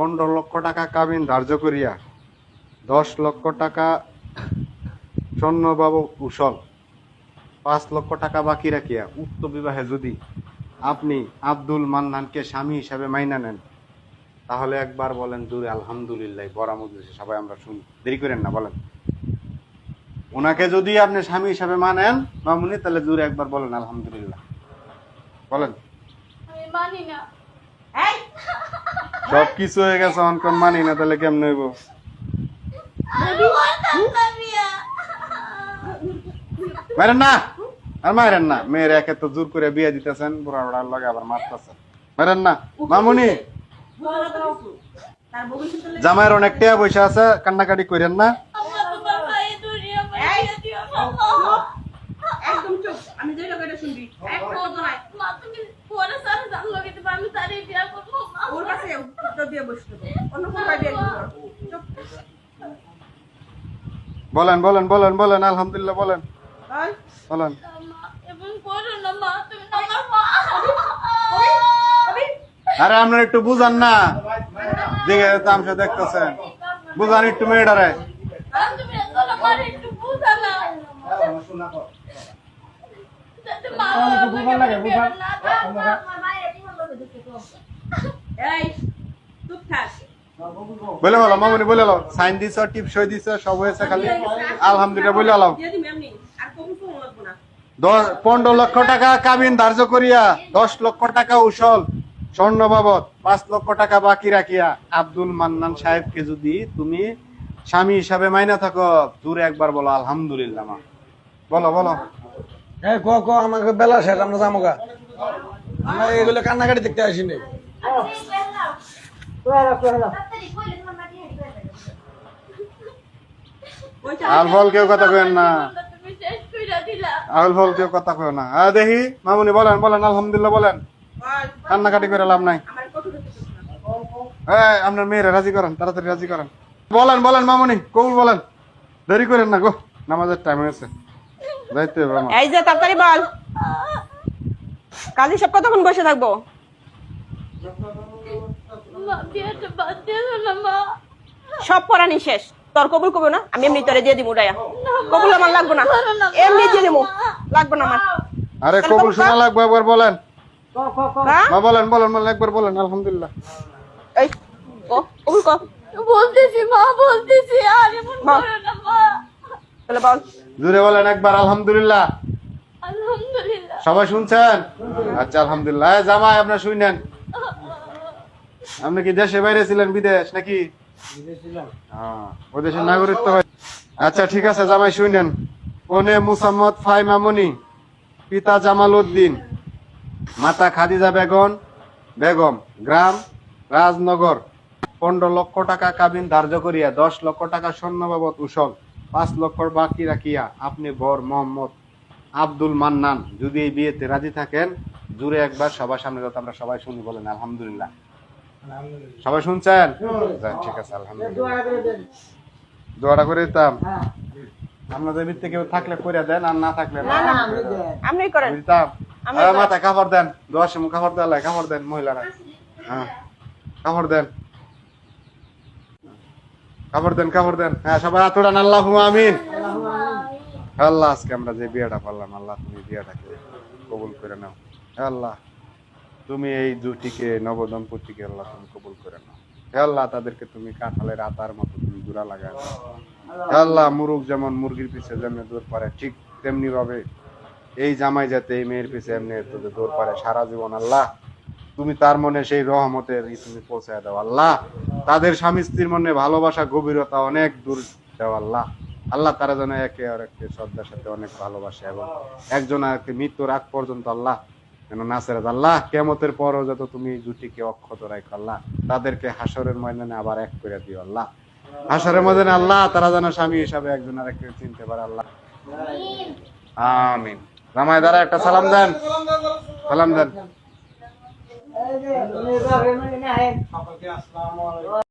পনেরো লক্ষ টাকা কাবিন ধার্য করিয়া দশ লক্ষ টাকা স্বর্ণবাবু কুশল পাঁচ লক্ষ টাকা বাকি রাখিয়া উক্ত বিবাহে যদি আপনি আব্দুল মান্নানকে স্বামী হিসাবে মাইনা নেন তাহলে একবার বলেন দূরে আলহামদুলিল্লাহ বড় মজলিসে সবাই আমরা শুনি। দেরি করেন না বলেন। ওনাকে যদি আপনি স্বামী হিসাবে মানেন মামুনি তাহলে দূরে একবার বলেন আলহামদুলিল্লাহ। বলেন। আমি মানি না। এই! সব কিছু হয়ে গেছে অনকম মানি না, তাহলে কেমন হইব? মারেন না! আর মারেন না! মেয়ের একে তো জোর করে বিয়ে দিতেছেন, বুড়া বুড়ার লগে আবার মারতেছেন। মারেন না! মামুনি! জামাইয়ের অনেক টিয়া পয়সা আছে, কান্নাকাটি করেন না। একদম চুপ, আমি যেটা শুনবি। এক কথা নাই মা তুমি পরে সারা জান লগে দিবা আমি তারে বিয়া করব মা ওর কাছে উত্তর দিয়ে বসতে হবে। অন্য কোথাও দিয়ে দিতে হবে। চুপ বলেন বলেন বলেন বলেন আলহামদুলিল্লাহ বলেন। বলেন। আরে আপনার একটু বুঝান না। দিকে তামসা দেখতেছেন। বুঝান একটু মেয়েটারে। তুমি এত আমার একটু বুঝা না যাতে মা বাবা বিয়া না এই, চুপ থাক। বলে বলো মামুনি বলে লো সাইন দিছ টিপ সই দিছ সব হয়েছে খালি। আলহামদুলিল্লাহ বলে না। দশ পনেরো লক্ষ টাকা কাবিন ধার্য করিয়া দশ লক্ষ টাকা উসল। স্বর্ণ বাবদ পাঁচ লক্ষ টাকা বাকি রাখিয়া। আব্দুল মান্নান সাহেবকে যদি তুমি স্বামী হিসাবে মাইনা থাকো দূরে একবার বলো আলহামদুলিল্লাহ মা। বলো বলো। হ্যাঁ ক ক আমাকে বেলা শেষ আমরা যাব গা আমরা এগুলো কান্নাকাটি দেখতে আসিনি। ওইটা কেউ কথা কেন না। তুমি শেষ কইরা দিলা আল ফল কেউ কথা কেউ না। আহ, দেখি মামুনি বলেন বলেন আলহামদুলিল্লাহ বলেন। কান্নাকাটি করে লাভ নাই। আমার কত দেখতেছিস না। এই, আপনার মেয়েরা রাজি করেন তাড়াতাড়ি রাজি করেন। বলেন বলেন মামুনি কবুল বলেন। দেরি করেন না গো নামাজের টাইম হয়েছে। যাইতে হবে আমার। এই যে তাড়াতাড়ি বল। কাজী সব কতক্ষণ বসে থাকব? সব পড়ানি শেষ। তোর কবুল কবো না? আমি এমনি তোরে দিয়ে দিব উড়াইয়া। কবুল আমার লাগবো না। এমনি দিয়ে দিব। লাগবো না আমার। আরে কবুল শোনা লাগবে একবার বলেন। হ্যাঁ? মা বলেন বলেন বলেন একবার বলেন আলহামদুলিল্লাহ। এই ও কবুল কর। বলতেছি মা বলতেছি আর এমন। করো না মা। তাহলে বল। জুড়ে বলেন একবার আলহামদুলিল্লাহ। আলহামদুলিল্লাহ। সবাই শুনছেন? আচ্ছা আলহামদুলিল্লাহ। জামাই আপনার শুনেন। আপনি কি দেশে বাইরে ছিলেন বিদেশ নাকি? হ্যাঁ, আচ্ছা ঠিক আছে জামাই শুনেন। ওনে মুসাম্মদ ফাই মামুনি পিতা জামাল উদ্দিন মাতা খাদিজা বেগম বেগম গ্রাম রাজনগর। পনেরো লক্ষ টাকা কাবিন ধার্য করিয়া দশ লক্ষ টাকা স্বর্ণ বাবদ উসল পাঁচ লক্ষ বাকি রাখিয়া আপনি বর মোহাম্মদ আব্দুল মান্নান। যদি এই বিয়েতে রাজি থাকেন জুড়ে একবার সবার সামনে যাতে আমরা সবাই শুনি বলেন আলহামদুলিল্লাহ। সবাই শুনছেন? ঠিক আছে আলহামদুলিল্লাহ। দোয়াটা করে দিতাম। আপনাদের ভিত্তি কেউ থাকলে করে দেন আর না থাকলে আপনি করেন। দিতাম। আরে তো- মাথায় কাপড় দেন। দোয়ার সময় কাপড় দেওয়া লাগে কাপড় দেন মহিলারা। হ্যাঁ কাপড় দেন। কাপড় দেন কাপড় দেন। হ্যাঁ সবাই আল্লাহ আমিন। আল্লাহ আজকে আমরা যে বিয়েটা পারলাম আল্লাহ তুমি বিয়েটাকে কবুল করে নাও। আল্লাহ। তুমি এই জুটিকে নবদম্পতিকে আল্লাহ তুমি কবুল করে নাও। হে আল্লাহ, তাদেরকে তুমি কাঁঠালের আতার মতো তুমি জোড়া লাগায় হে আল্লাহ মুরুগ যেমন মুরগির পিছে যেমনি দৌড় পারে, ঠিক তেমনি ভাবে এই জামাই যাতে এই মেয়ের পিছে এমনি তোদের দৌড় পারে, সারা জীবন আল্লাহ, তুমি তার মনে সেই রহমতের তুমি পৌঁছায় দাও, আল্লাহ। তাদের স্বামী স্ত্রীর মনে ভালোবাসা, গভীরতা অনেক দূর দাও, আল্লাহ। আল্লাহ তারা যেন একে আর একে শ্রদ্ধার সাথে অনেক ভালোবাসে এবং একজন আরেককে মৃত্যুর আগ পর্যন্ত, আল্লাহ যেন নাসেরাত আল্লাহ কেমতের পরও যত তুমি জুটিকে অক্ষত রাখো আল্লাহ তাদেরকে হাসরের ময়দানে আবার এক করে দিও আল্লাহ হাসরের ময়দানে আল্লাহ তারা যেন স্বামী হিসাবে একজন আরেককে চিনতে পারে আল্লাহ আমিন রামায় দ্বারা একটা সালাম দেন সালাম দেন